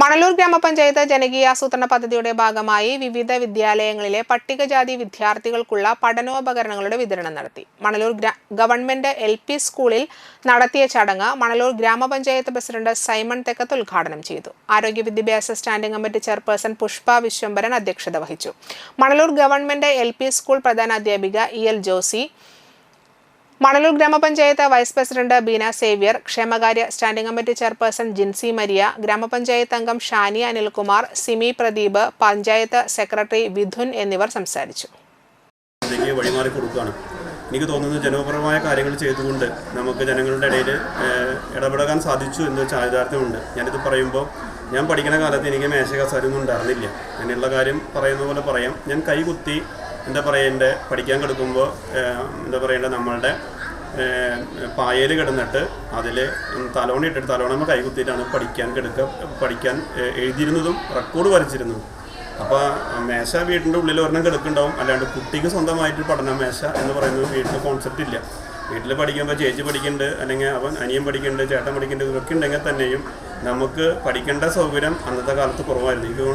മണലൂർ ഗ്രാമപഞ്ചായത്ത് ജനകീയാസൂത്രണ പദ്ധതിയുടെ ഭാഗമായി വിവിധ വിദ്യാലയങ്ങളിലെ പട്ടികജാതി വിദ്യാർത്ഥികൾക്കുള്ള പഠനോപകരണങ്ങളുടെ വിതരണം നടത്തി. മണലൂർ ഗവൺമെന്റ് എൽ പി സ്കൂളിൽ നടത്തിയ ചടങ്ങ് മണലൂർ ഗ്രാമപഞ്ചായത്ത് പ്രസിഡന്റ് സൈമൺ തെക്കത്ത് ഉദ്ഘാടനം ചെയ്തു. ആരോഗ്യ വിദ്യാഭ്യാസ standing committee chairperson Pushpa Viswambharan അധ്യക്ഷത വഹിച്ചു. മണലൂർ ഗവൺമെന്റ് എൽ സ്കൂൾ പ്രധാനാധ്യാപിക ഇ എൽ ജോസി മണലൂർ ഗ്രാമപഞ്ചായത്ത് വൈസ് പ്രസിഡന്റ് ബീന സേവ്യർ ക്ഷേമകാര്യ standing committee chairperson Jincy Maria ഗ്രാമപഞ്ചായത്ത് അംഗം ഷാനി അനിൽകുമാർ സിമി പ്രദീപ് പഞ്ചായത്ത് സെക്രട്ടറി വിധുൻ എന്നിവർ സംസാരിച്ചു. എനിക്ക് തോന്നുന്നത് ജനപരമായ കാര്യങ്ങൾ ചെയ്തുകൊണ്ട് നമുക്ക് ജനങ്ങളുടെ ഇടയിൽ ഇടപെടാൻ സാധിച്ചു എന്ന് ചാരിതാർത്ഥ്യമുണ്ട്. ഞാനിത് പറയുമ്പോൾ ഞാൻ പഠിക്കുന്ന കാലത്ത് എനിക്ക് മേശകസാരൊന്നും ഉണ്ടായിരുന്നില്ല. അങ്ങനെയുള്ള കാര്യം പറയുന്ന പോലെ പറയാം. ഞാൻ കൈകുത്തി എന്താ പറയുക എന്റെ പഠിക്കാൻ കിടക്കുമ്പോൾ എന്താ പറയേണ്ടത് നമ്മളുടെ പായൽ കിടന്നിട്ട് അതിൽ തലോണ ഇട്ടിട്ട് തലോണമ്മ കൈകുത്തിയിട്ടാണ് പഠിക്കാൻ കിടക്കുക പഠിക്കാൻ എഴുതിയിരുന്നതും റെക്കോർഡ് വരച്ചിരുന്നതും. അപ്പോൾ മേശ വീട്ടിന്റെ ഉള്ളിൽ ഒരെണ്ണം കിടക്കുന്നുണ്ടാവും. അല്ലാണ്ട് കുട്ടിക്ക് സ്വന്തമായിട്ട് പഠന മേശ എന്ന് പറയുന്നത് വീട്ടിൽ കോൺസെപ്റ്റ് ഇല്ല. വീട്ടിൽ പഠിക്കുമ്പോൾ ചേച്ചി പഠിക്കുന്നുണ്ട് അല്ലെങ്കിൽ അവൻ അനിയൻ പഠിക്കുന്നുണ്ട് ചേട്ടൻ പഠിക്കുന്നുണ്ട് ഇതൊക്കെ ഉണ്ടെങ്കിൽ തന്നെയും നമുക്ക് പഠിക്കേണ്ട സൗകര്യം അന്നത്തെ കാലത്ത് കുറവായിരുന്നു.